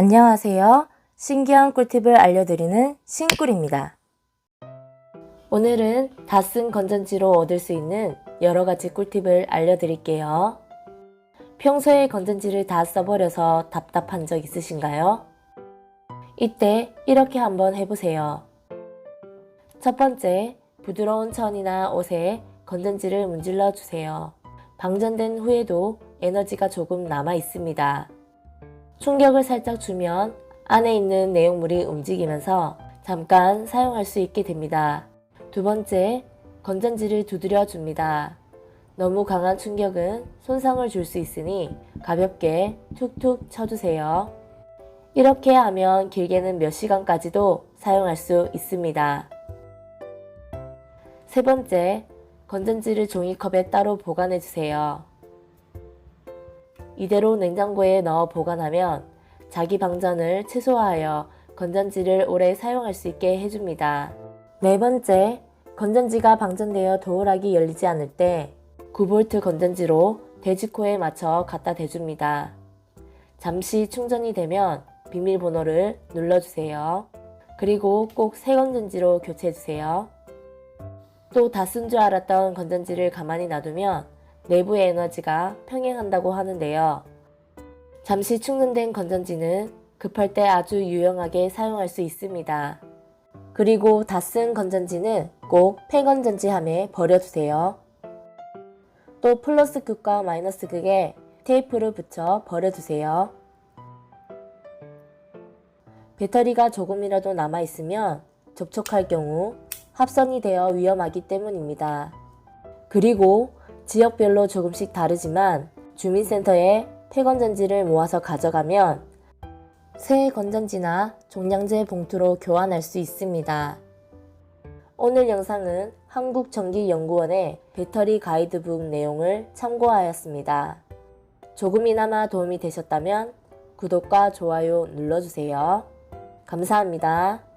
안녕하세요. 신기한 꿀팁을 알려드리는 신꿀입니다. 오늘은 다 쓴 건전지로 얻을 수 있는 여러 가지 꿀팁을 알려드릴게요. 평소에 건전지를 다 써버려서 답답한 적 있으신가요? 이때 이렇게 한번 해보세요. 첫 번째, 부드러운 천이나 옷에 건전지를 문질러 주세요. 방전된 후에도 에너지가 조금 남아 있습니다. 충격을 살짝 주면 안에 있는 내용물이 움직이면서 잠깐 사용할 수 있게 됩니다. 두 번째, 건전지를 두드려 줍니다. 너무 강한 충격은 손상을 줄 수 있으니 가볍게 툭툭 쳐주세요. 이렇게 하면 길게는 몇 시간까지도 사용할 수 있습니다. 세 번째, 건전지를 종이컵에 따로 보관해 주세요. 이대로 냉장고에 넣어 보관하면 자기 방전을 최소화하여 건전지를 오래 사용할 수 있게 해줍니다. 네 번째, 건전지가 방전되어 도어락이 열리지 않을 때 9V 건전지로 돼지코에 맞춰 갖다 대줍니다. 잠시 충전이 되면 비밀번호를 눌러주세요. 그리고 꼭 새 건전지로 교체해주세요. 또 다 쓴 줄 알았던 건전지를 가만히 놔두면 내부의 에너지가 평행한다고 하는데요. 잠시 충전된 건전지는 급할 때 아주 유용하게 사용할 수 있습니다. 그리고 다 쓴 건전지는 꼭 폐건전지 함에 버려두세요. 또 플러스 극과 마이너스 극에 테이프를 붙여 버려두세요. 배터리가 조금이라도 남아있으면 접촉할 경우 합선이 되어 위험하기 때문입니다. 그리고 지역별로 조금씩 다르지만 주민센터에 폐건전지를 모아서 가져가면 새 건전지나 종량제 봉투로 교환할 수 있습니다. 오늘 영상은 한국전기연구원의 배터리 가이드북 내용을 참고하였습니다. 조금이나마 도움이 되셨다면 구독과 좋아요 눌러주세요. 감사합니다.